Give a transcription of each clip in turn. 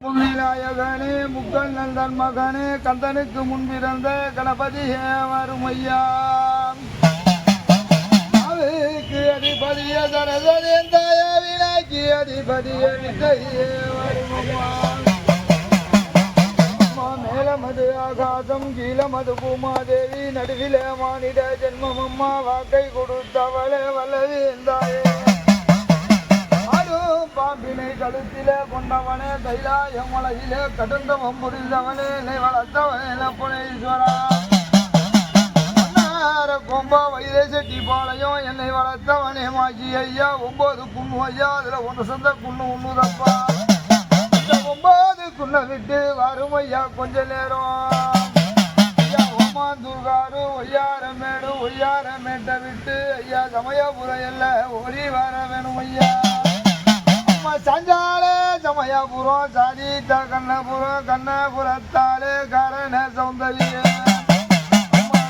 முன்னிலாயகனே முக்கல் நந்தன் மகனே கந்தனுக்கு முன்பிறந்த கணபதி வருமையா அவைக்கு அதிபதிய தனதேந்தாய வினாக்கி அதிபதிய வித்தையே வருமையா அம்மா மேலமது ஆகாசம் கீழமது பூமாதேவி நடுவிலே மானிட ஜென்மம் அம்மா வாக்கை கொடுத்தவளே வல்லவேந்தாயே. பாம்பினை கழுத்திலே கொண்டவனே கைலாய மலையிலே கடந்த புரிந்தவனே என்னை வளர்த்தவனே புனேஸ்வரா அன்னார கொம்பா வயிறே செட்டி பாளையம் என்னை வளர்த்தவனே மாஜி ஐயா ஒன்பது குண்ணு ஐயா அதுல ஒன்று சொந்த குண்ணு ஒண்ணுதப்பா ஒன்பது குண்ணை விட்டு வரும் ஐயா கொஞ்ச நேரம். ஐயா ஒம்மாந்தூர்காரு ஒய்யார மேடு விட்டு ஐயா சமயபுரம் எல்லாம் ஓடி வர வேணும் ஐயா. அம்மா சஞ்சாலே சமயபுரம் சாதித்த கண்ணபுரம் கண்ணபுரத்தாலே கரண சௌந்தரிய.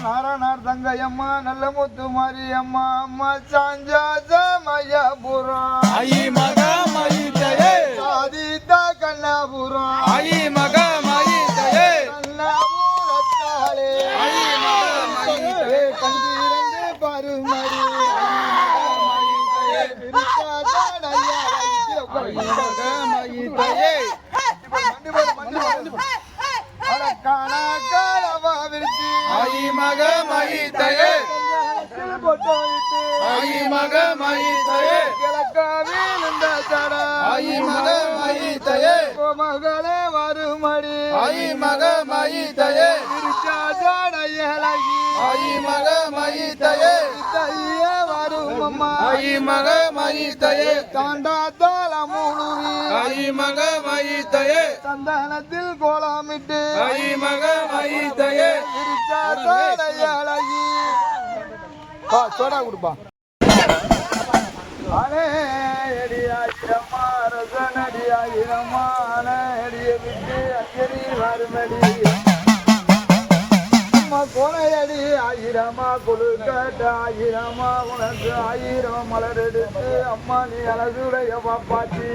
நாரணார் தங்கையம்மா நல்ல முத்து மாரியம்மா அம்மா சாஞ்சா சமயபுரம். சாதித்த கண்ணபுரம் ஆயி மக மயித்தையே கண்ணபுரத்தாலே ஆயி மக மயித்தையே கண்டிரண்டு பருமடி ஆயி மக மயித்தையே ஆயி மக மயித்தையே ஆயி மக மயித்தையே ஆயி மக மயித்தையே மகளே வருமடி. ஆயி மக மயித்தையே திருச்சாடலகி ஆயி மக மயித்தையே தையே வரும் அம்மா ஆயி மக மயித்தையே காண்டாத்தால முழுவி ஆயி மக மயித்தையே சந்தனத்தில் கோலமிட்டு. ஆயி மக மயித்தையே அழகி சோடா கொடுப்பா. அனே அடி ஆயிரம்மா ரசனடி ஆயிரம்மா அடிய விட்டு அச்சரி வருமடி. அம்மா ஆயிரமா கொழுக்கட்ட ஆயிரமா உனக்கு ஆயிரம் மலர் எடுத்து அம்மா நீ அழகுடைய பாப்பாச்சி.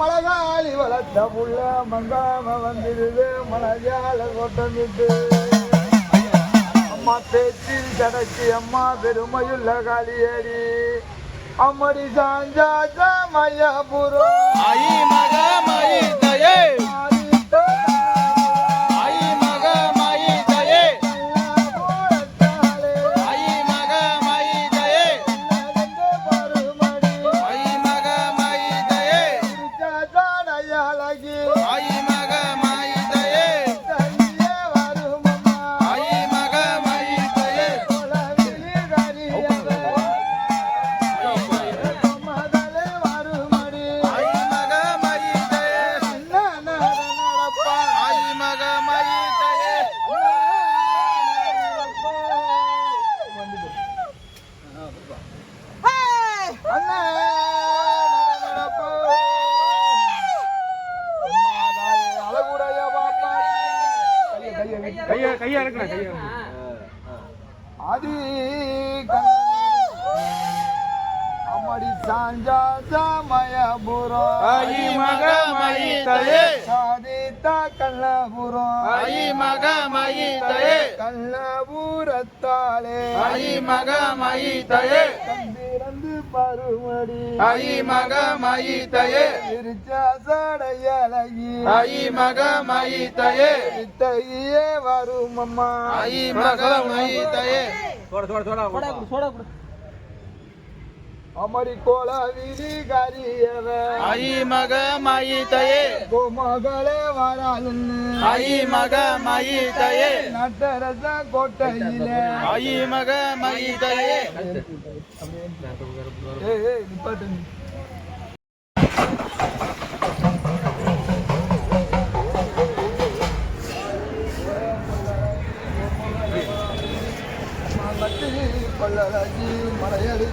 மலகாளி வளர்த்த புள்ள மங்காம வந்திருது மலையாள கொட்டமிட்டு அம்மா பேச்சில் கடைச்சி அம்மா பெருமையுள்ள காலியடி அம்மடி சாஞ்சா சமயபுரம் கையா இருக்கடா கையா அது அமடி சாஞ்சா சமயபுரம். ஐ மகமயி தயே சாதித்த கல்லபுரம் ஐ மகமயி தயே கல்லபுரத்தாலே ஐ மகமயி தயே பருமடி ஐ மக மயித்தையே திருச்சாசடையலகி ஐ மக மயித்தையே இத்தகையே வரும் அம்மா ஐ மக மயித்தையே சோட சோட சோட சோட சோட கொடு. அமரி கோல விதி கரியவ. ஐ மக மயித்தையே கோமகளே வராலுன்னு ஐ மக மயித்தையே நட்டரச கோட்டையிலே. ஐ மக மயித்தையே ஏய் ஏய் நிப்பாட்டு பல்லராஜி மலையடி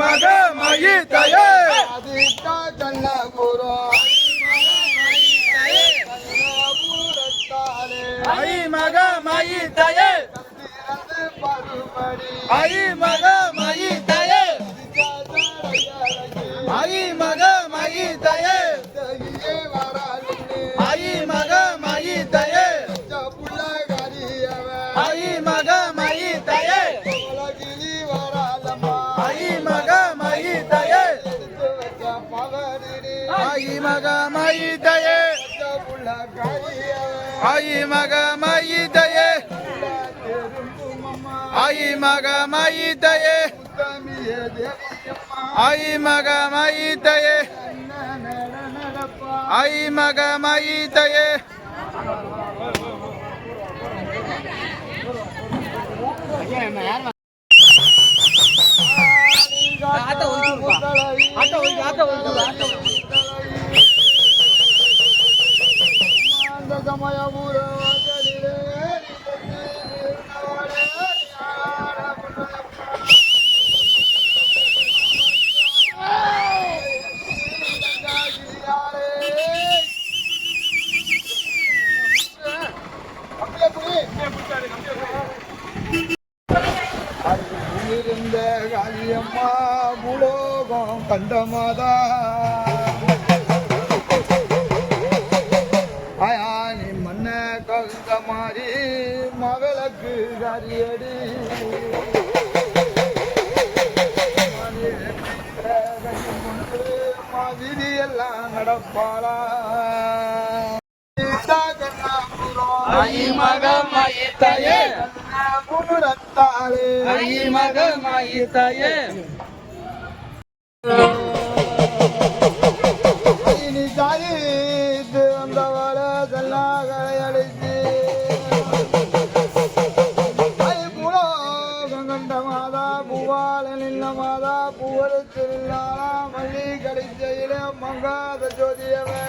மக மயி தயே அதிர்ஷ்ட ஜன்ன புரா ஐ மக மயி தயே. ஐ மக மயி தயே. ஐ மக மயி தயே. ஐ மக மயி தயே. ஐ மக மயி தயே. ஐ மக மயி தயே. ஐ மக மயி தயே. ஆயி மக மாயி தாயே முத்தமிய தேவியம்மா ஆயி மக மாயி ஆயி மக மாயி ஆட்ட ஆட்ட ஆட்ட இருந்த காளியம்மா பூலோகம் கண்டமாதா ஆயானி மன்ன கவிந்த மாதிரி மகளுக்கு கரியடி. மாதிரி எல்லாம் நடப்பாளா. ஆயி மக மக மாயி இனி சாயித்து வந்தவள செல்லாகளை அழைத்து கண்ட மாதா பூவால நின்ன மாதா பூவருக்கு மல்லி மங்காத ஜோதியவன்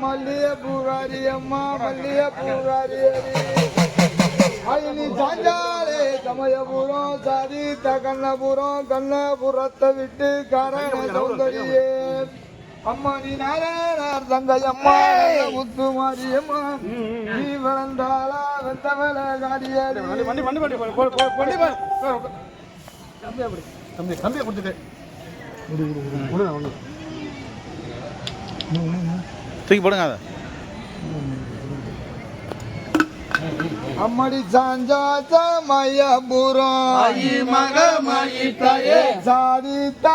மல்லிய பூகாரியம்மா மல்லிய பூகாரியரி அயினி சாஞ்சாலே சமயபுரம் சாதித்த கண்ணபுரம் கண்ணபுரத்தை விட்டு காரண சௌந்தரியே. அம்மா நீ நாராயணர் தங்கையம்மா முத்து மாரியம்மா நீ வளர்ந்தாளா வெத்தவள காடியாடி தம்பி கொடுத்துட்டு தூக்கி போடுங்க அதை. அம்மடி சாஞ்சா சமயபுரம் ஆயி மக மாயி தாயே. சாதித்த